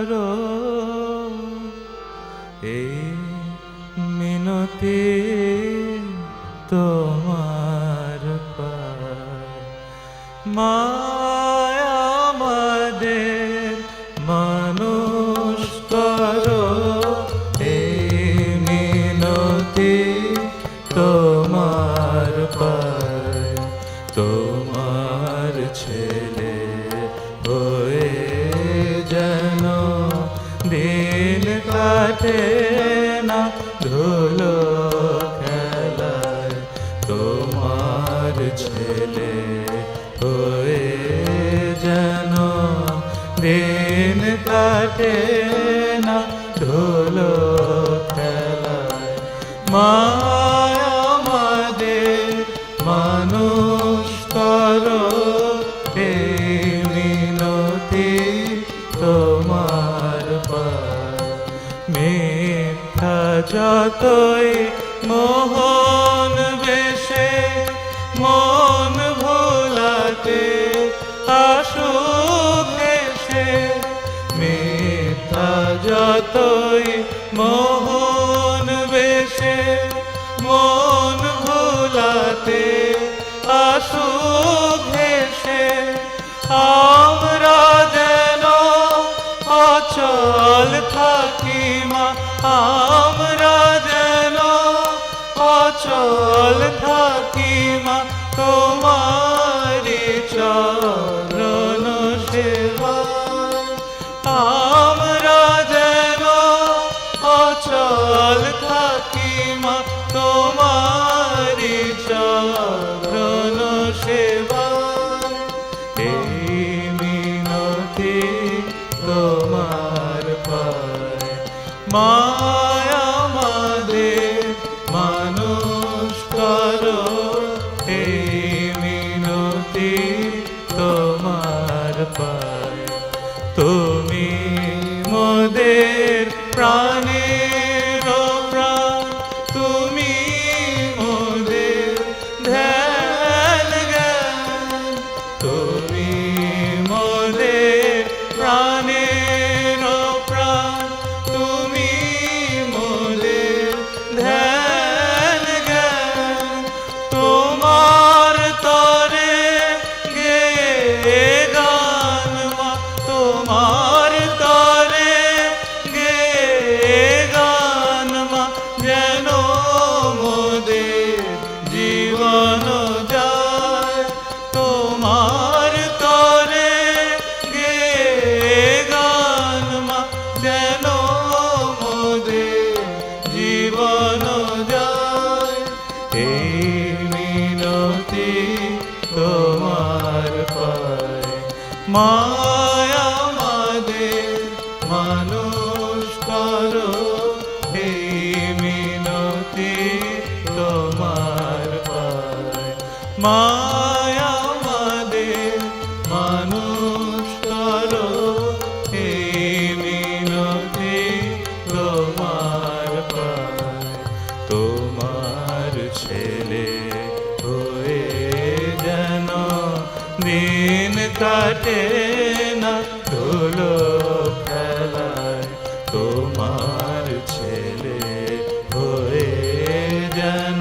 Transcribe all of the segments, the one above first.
করো এ মিনতি তোমার পা। মায় কাটে না ধুলো খেলায়। তোমার ছেলে হয়ে যেন দিন কাটে না ধুলো খেলায়। মায় যতই মোহন বেশে মন ভোলাতে আসুক এসে। মেতা যতই মোহন বেশে মন ভোলাতে অচল থাকি মা, আমরা যেন অচল থাকি মা তোমারি চরণ সেবা। আমরা যেন অচল থাকি মা মায় মানুষ করো এই তোমার পায়। তুমি মোদের প্রাণের মায় আমাদের মানুষ করো এই মিনতি তোমার পায়। মায় কাটে না ধুলো খেলায়, তোমার ছেলে হয়ে যেন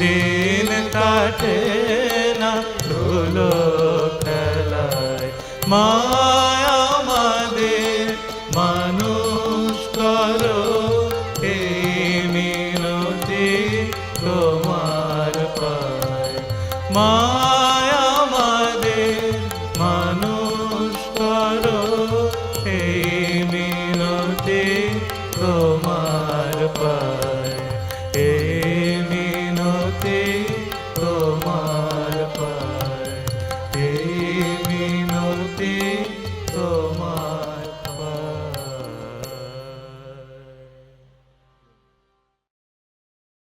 দিন কাটে না ধুলো খেলায়। মা আমাদের মানুষ